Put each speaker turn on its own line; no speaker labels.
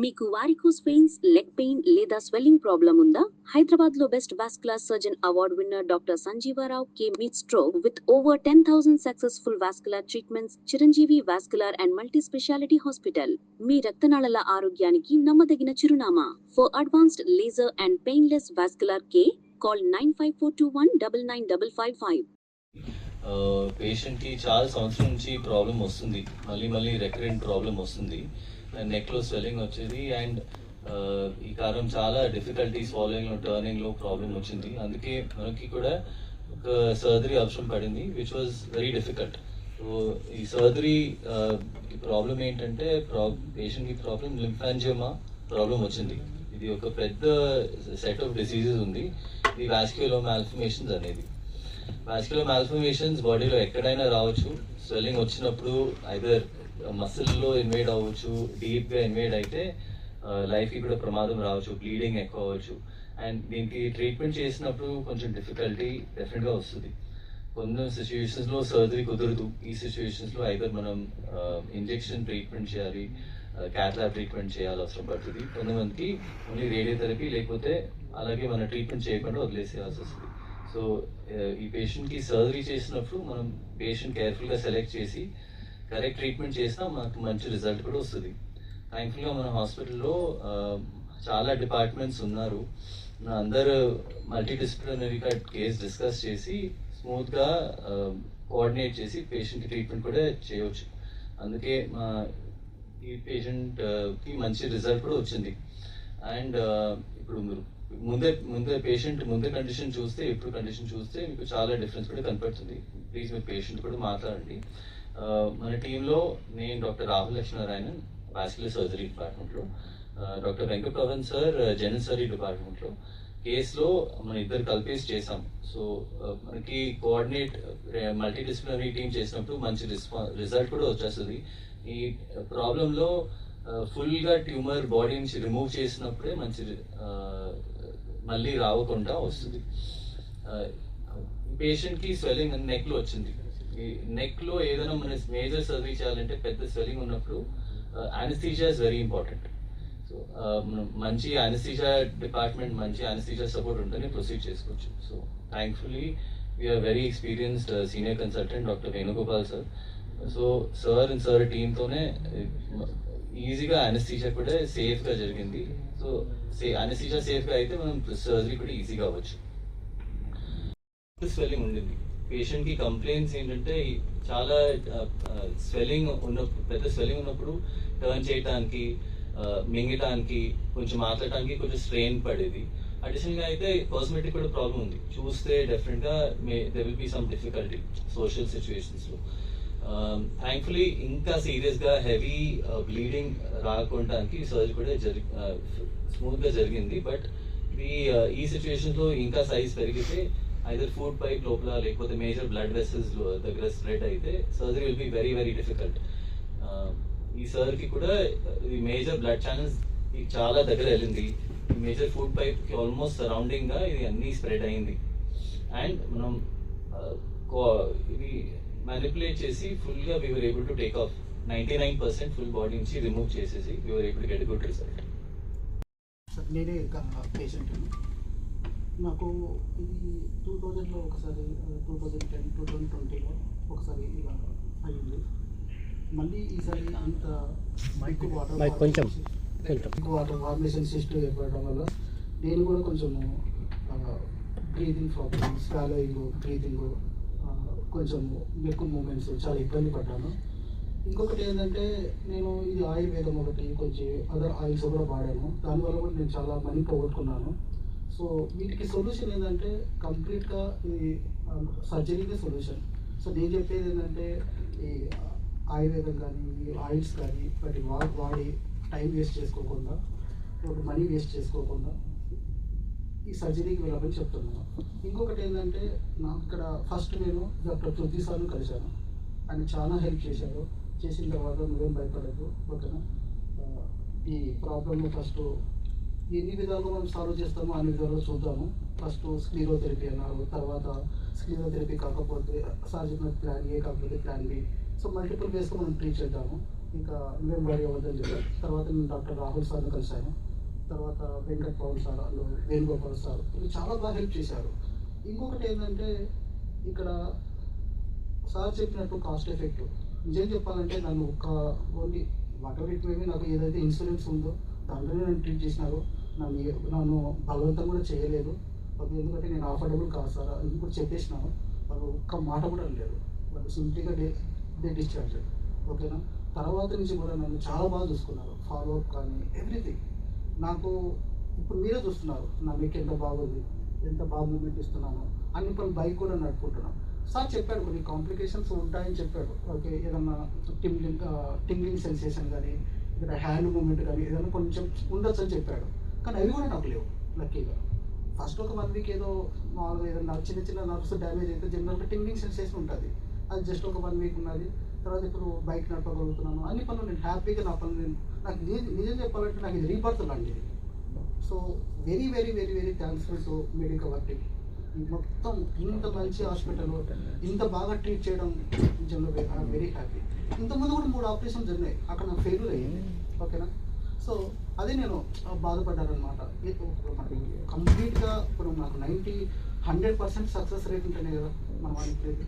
మీకు varicose pains leg pain లేదా swelling problem ఉందా? హైదరాబాద్లో best vascular surgeon award winner doctor Sanjeevarao K. Meet stroke with over ten thousand successful vascular treatments Chiranjeevi vascular and multi speciality hospital మీ రక్తనాళాల ఆరోగ్యానికి నమ్మదగిన చిరునామా. For advanced laser and painless vascular care call nine five four two one double nine double five five
పేషెంట్కి చాలా సంవత్సరం నుంచి problem వస్తుంది. మళ్ళీ మళ్ళీ రెకరెంట్ ప్రాబ్లం వస్తుంది. నెక్లో స్వెల్లింగ్ వచ్చేది. అండ్ uh, ఈ కారం చాలా డిఫికల్టీ స్వాలోయింగ్లో టర్నింగ్లో ప్రాబ్లం వచ్చింది. అందుకే మనకి కూడా ఒక సర్జరీ అవసరం పడింది which was very difficult so ఈ సర్జరీ ప్రాబ్లం uh, ఏంటంటే పేషెంట్ పేషెంట్కి ప్రాబ్లం లింఫాంజియోమా ప్రాబ్లం వచ్చింది. ఇది ఒక పెద్ద సెట్ ఆఫ్ డిసీజెస్ ఉంది. ఇది వాస్క్యులో మాల్ఫర్మేషన్స్ అనేది. వాస్క్యులో మాల్ఫర్మేషన్స్ బాడీలో ఎక్కడైనా రావచ్చు. స్వెల్లింగ్ వచ్చినప్పుడు ఐదర్ మసిల్లో ఇన్వేడ్ అవ్వచ్చు డీప్గా ఇన్వేడ్ అయితే లైఫ్కి కూడా ప్రమాదం రావచ్చు బ్లీడింగ్ ఎక్కువ అవ్వచ్చు. అండ్ దీనికి ట్రీట్మెంట్ చేసినప్పుడు కొంచెం డిఫికల్టీ డెఫినెట్గా వస్తుంది. కొన్ని సిచ్యువేషన్స్లో సర్జరీ కుదరదు. ఈ సిచ్యువేషన్స్లో అయితే మనం ఇంజెక్షన్ ట్రీట్మెంట్ చేయాలి క్యాథ్లాబ్ ట్రీట్మెంట్ చేయాలి అవసరం పడుతుంది. కొంతమందికి ఓన్లీ రేడియోథెరపీ లేకపోతే అలాగే మన ట్రీట్మెంట్ చేయకుండా వదిలేసేయాల్సి వస్తుంది. సో ఈ పేషెంట్కి సర్జరీ చేసినప్పుడు మనం పేషెంట్ కేర్ఫుల్గా సెలెక్ట్ చేసి కరెక్ట్ ట్రీట్మెంట్ చేసినా మనకు మంచి రిజల్ట్ కూడా వస్తుంది. థ్యాంక్ఫుల్గా మన హాస్పిటల్లో చాలా డిపార్ట్మెంట్స్ ఉన్నారు. మన అందరు మల్టీ డిసిప్లినరీగా కేసు డిస్కస్ చేసి స్మూత్గా కోఆర్డినేట్ చేసి పేషెంట్కి ట్రీట్మెంట్ కూడా చేయవచ్చు అందుకే మా ఈ పేషెంట్కి మంచి రిజల్ట్ కూడా వచ్చింది. అండ్ ఇప్పుడు మీరు ముందే ముందే పేషెంట్ ముందే కండిషన్ చూస్తే ఇప్పుడు కండిషన్ చూస్తే మీకు చాలా డిఫరెన్స్ కూడా కనపడుతుంది. ప్లీజ్ మీరు పేషెంట్ కూడా మాట్లాడండి. మన టీంలో నేను doctor Rahul Lakshminarayanan vascular surgery డిపార్ట్మెంట్లో. Doctor Venkata sir general surgery డిపార్ట్మెంట్లో. కేసులో మన ఇద్దరు కలిపేసి చేసాం సో మనకి కోఆర్డినేట్ మల్టీ డిసిప్లినరీ టీం చేసినప్పుడు మంచి రిజల్ట్ కూడా వచ్చేస్తుంది. ఈ ప్రాబ్లంలో ఫుల్గా ట్యూమర్ బాడీ నుంచి రిమూవ్ చేసినప్పుడే మంచి మళ్ళీ రావకుండా వస్తుంది. పేషెంట్కి స్వెల్లింగ్ నెక్లో వచ్చింది. ఈ నెక్లో ఏదైనా మన మేజర్ సర్జరీ చేయాలంటే పెద్ద స్వెల్లింగ్ ఉన్నప్పుడు anaesthesia is very important so మంచి అనస్థీషియా డిపార్ట్మెంట్ మంచి అనస్థీషియా సపోర్ట్ ఉంటేనే ప్రొసీడ్ చేసుకోవచ్చు. So thankfully we are very experienced senior consultant doctor Venugopal sir so sir and sir టీమ్తోనే ఈజీగా అనస్థీషియా కూడా సేఫ్గా జరిగింది. సో సే అనస్థీషియా సేఫ్గా అయితే మనం సర్జరీ కూడా ఈజీగా అవ్వచ్చు. స్వెల్లింగ్ ఉండింది. పేషెంట్కి కంప్లైంట్స్ ఏంటంటే చాలా స్వెల్లింగ్ ఉన్న పెద్ద స్వెల్లింగ్ ఉన్నప్పుడు టర్న్ చేయడానికి మింగటానికి కొంచెం మాట్లాడటానికి కొంచెం స్ట్రెయిన్ పడేది. అడిషనల్గా అయితే కాస్మెటిక్ కూడా ప్రాబ్లం ఉంది. చూస్తే డెఫినెట్గా may they will be some difficulty social సిచ్యువేషన్స్లో. థ్యాంక్ఫుల్లీ ఇంకా సీరియస్గా హెవీ బ్లీడింగ్ రాకుండానికి సర్జరీ కూడా జరి స్మూత్గా జరిగింది. బట్ ఇది ఈ సిచ్యువేషన్లో ఇంకా సైజ్ పెరిగితే ఐదర్ ఫుడ్ పైప్ లోపల లేకపోతే మేజర్ బ్లడ్ వెసల్స్ దగ్గర స్ప్రెడ్ అయితే surgery will be very very difficult ఈ సర్కి కూడా ఈ మేజర్ బ్లడ్ ఛానల్స్ చాలా దగ్గర వెళ్ళింది. ఈ మేజర్ ఫుడ్ పైప్కి ఆల్మోస్ట్ సరౌండింగ్గా ఇది అన్ని స్ప్రెడ్ అయింది. అండ్ మనం uh, ఇది మ్యానిపులేట్ చేసి ఫుల్గా we are able to take off ninety nine percent full body నుంచి రిమూవ్ చేసేసి we are able get good result
నేనే పేషెంట్ నాకు ఇది టూ థౌజండ్లో ఒకసారి two thousand ten two thousand ట్వంటీలో ఒకసారి ఇలా అయ్యింది. మళ్ళీ ఈసారి అంత ఎక్కువ వాటర్
మైక్ కొంచెం,
వాటర్ ఫార్మేషన్ సిస్టమ్ ఏర్పడడం వల్ల నేను కూడా కొంచెము బ్రీతింగ్ ప్రాబ్లమ్ స్వాలోయింగ్ బ్రీతింగ్ కొంచెం ఎక్కువ మూమెంట్స్ చాలా ఇబ్బంది పడ్డాను. ఇంకొకటి ఏంటంటే నేను ఇది ఆయుర్వేదం ఒకటి కొంచెం అదర్ ఆయిల్స్ కూడా వాడాను. దానివల్ల కూడా నేను చాలా మనీ పోగొట్టుకున్నాను. సో వీటికి సొల్యూషన్ ఏంటంటే కంప్లీట్గా ఈ సర్జరీనే సొల్యూషన్ సో నేను చెప్పేది ఏంటంటే ఈ ఆయుర్వేదం కానీ ఈ ఆయిల్స్ కానీ వాటి వా వాడి టైం వేస్ట్ చేసుకోకుండా మనీ వేస్ట్ చేసుకోకుండా ఈ సర్జరీకి వెళ్ళమని చెప్తున్నాను. ఇంకొకటి ఏంటంటే నాకు ఇక్కడ ఫస్ట్ నేను డాక్టర్ పృథ్వీ కలిశాను. ఆయన చాలా హెల్ప్ చేశారు చేసిన తర్వాత నువ్వేం భయపడద్దు ఓకేనా? ఈ ప్రాబ్లమ్ ఫస్ట్ ఎన్ని విధాలుగా మనం సాల్వ్ చేస్తామో అన్ని విధాలుగా చూద్దాము. ఫస్ట్ స్క్లీరోథెరపీ అన్నారు తర్వాత స్క్లీరోథెరపీ కాకపోతే సర్జరీ ప్లాన్ ఏ కాకపోతే ప్లాన్ బి సో మల్టిపుల్ వేస్గా మనం ట్రీట్ చేద్దాము. ఇంకా మేము వరి అవ్వద్దని చెప్పారు. తర్వాత నేను డాక్టర్ రాహుల్ సార్ని కలిశాను. తర్వాత వెంకట్ పవన్ సార్ వాళ్ళు వేణుగోపాల్ సార్ వీళ్ళు చాలా బాగా హెల్ప్ చేశారు. ఇంకొకటి ఏంటంటే ఇక్కడ సార్ చెప్పినట్టు కాస్ట్ ఎఫెక్ట్ నిజం చెప్పాలంటే నన్ను ఒక ఓన్లీ వాటర్ ఇట్ మేమే నాకు ఏదైతే ఇన్సూరెన్స్ ఉందో దాంట్లోనే నన్ను ట్రీట్ చేసినారు నన్ను నన్ను బలవంతం కూడా చేయలేదు. ఓకే ఎందుకంటే నేను అఫోర్డబుల్ కాదు సార్ అది కూడా చెప్పేసినాను వాళ్ళు ఒక్క మాట కూడా లేదు వాళ్ళు సింప్లీగా డే డే డిశ్చార్జ్ ఓకేనా? తర్వాత నుంచి కూడా నన్ను చాలా బాగా చూసుకున్నారు. ఫాలో అప్ కానీ ఎవ్రీథింగ్ నాకు ఇప్పుడు మీరే చూస్తున్నారు. నా మీకు ఎంత బాగుంది ఎంత బాగా మూమెంట్ ఇస్తున్నాను. అన్ని పనులు బైక్ కూడా నడుపుకుంటున్నాను సార్ చెప్పాడు కొన్ని కాంప్లికేషన్స్ ఉంటాయని చెప్పాడు. ఓకే ఏదన్నా టింగ్లింగ్ టింగ్లింగ్ సెన్సేషన్ కానీ ఇక్కడ హ్యాండ్ మూమెంట్ కానీ ఏదైనా కొంచెం ఉండొచ్చు అని చెప్పాడు. కానీ అవి కూడా నాకు లేవు లక్కీగా. ఫస్ట్ ఒక వన్ వీక్ ఏదో మామూలుగా ఏదైనా చిన్న చిన్న నర్వ్స్ డ్యామేజ్ అయితే జనరల్గా టింగింగ్ సెన్సేషన్ ఉంటుంది. అది జస్ట్ ఒక వన్ వీక్ ఉన్నది. తర్వాత ఇప్పుడు బైక్ నడపగలుగుతున్నాను. అన్ని పనులు నేను హ్యాపీగా నా పనులు నేను నాకు నిజం చెప్పాలంటే నాకు ఇది రీబర్త్ లాంటిది so very very very very thankful to medical వర్టింగ్ మొత్తం ఇంత మంచి హాస్పిటల్ ఇంత బాగా ట్రీట్ చేయడం నిజంగా వెరీ హ్యాపీ ఇంతకుముందు కూడా మూడు ఆపరేషన్ జరిగినాయి. అక్కడ నాకు ఫెయిల్యూర్ అయ్యింది. ఓకేనా సో అదే నేను బాధపడ్డాను అనమాట కంప్లీట్గా ఇప్పుడు నాకు ninety hundred percent success rate ఉంటేనే కదా మనం అనుకునేది